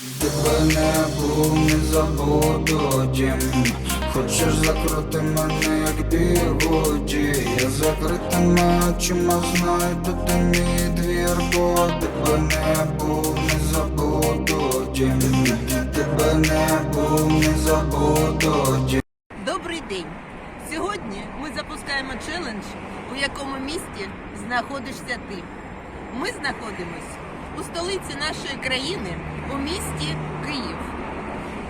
не був, не забуду дім Хочеш закрути мене, як бігуді Я закритими очима знаю, тут і мій двір Бо тебе не був, не забуду дім Тебе не був, не забуду дім Добрий день! Сьогодні ми запускаємо челендж, у якому місті знаходишся ти. Ми знаходимось у столиці нашої країни, у місті Київ.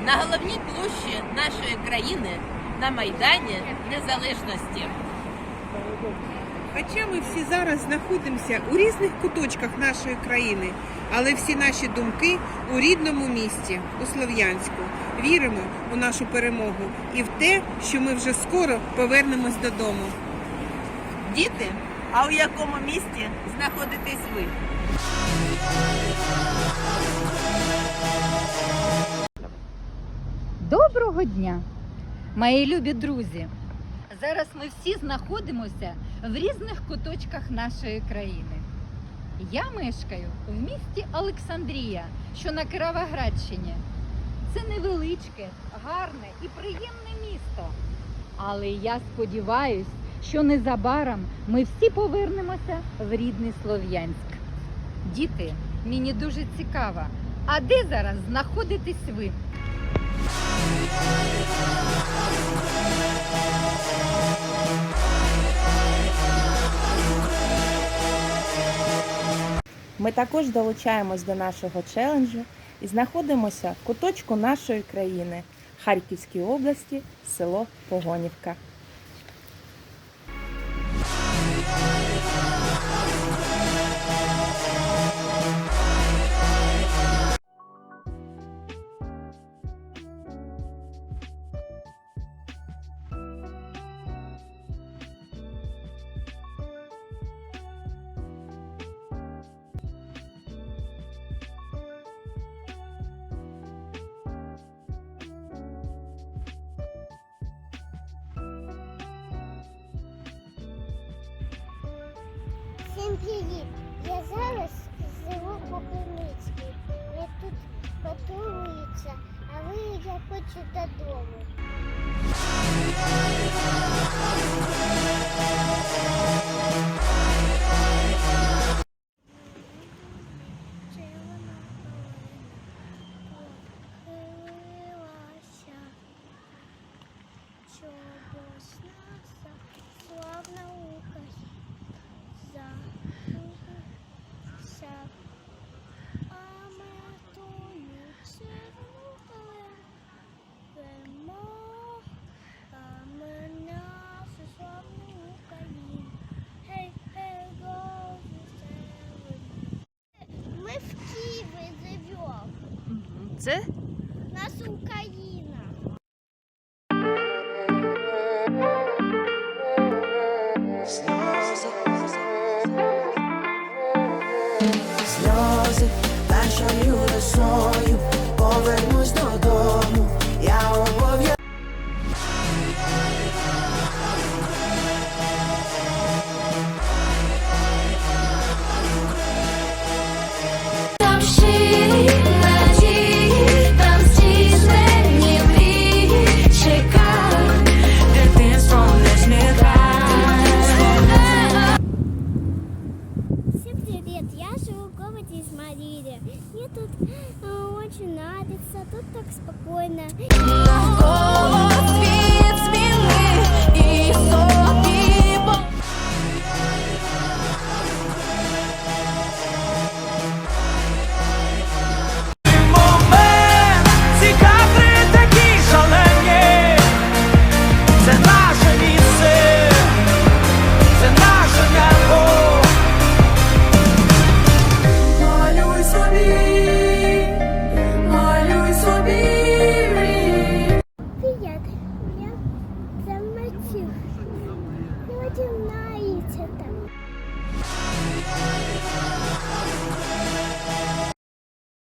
На головній площі нашої країни на Майдані Незалежності. Хоча ми всі зараз знаходимося у різних куточках нашої країни, але всі наші думки у рідному місті, у Слов'янську. Віримо у нашу перемогу і в те, що ми вже скоро повернемось додому. Діти, а у якому місті знаходитесь ви? Доброго дня, мої любі друзі! Зараз ми всі знаходимося в різних куточках нашої країни. Я мешкаю в місті Олександрія, що на Кіровоградщині. Це невеличке, гарне і приємне місто. Але я сподіваюся, що незабаром ми всі повернемося в рідний Слов'янськ. Діти, мені дуже цікаво, а де зараз знаходитесь ви? Ми також долучаємось до нашого челенджу і знаходимося в куточку нашої країни Харківській області, село Погонівка. Fire, fire. Всім привіт! Я зараз живу по. Я тут готуюся, а ви я хочу додому. Живемо. Це Наша Україна. сльози першою росою Очень нравится, тут так спокойно. очень, мне очень нравится там.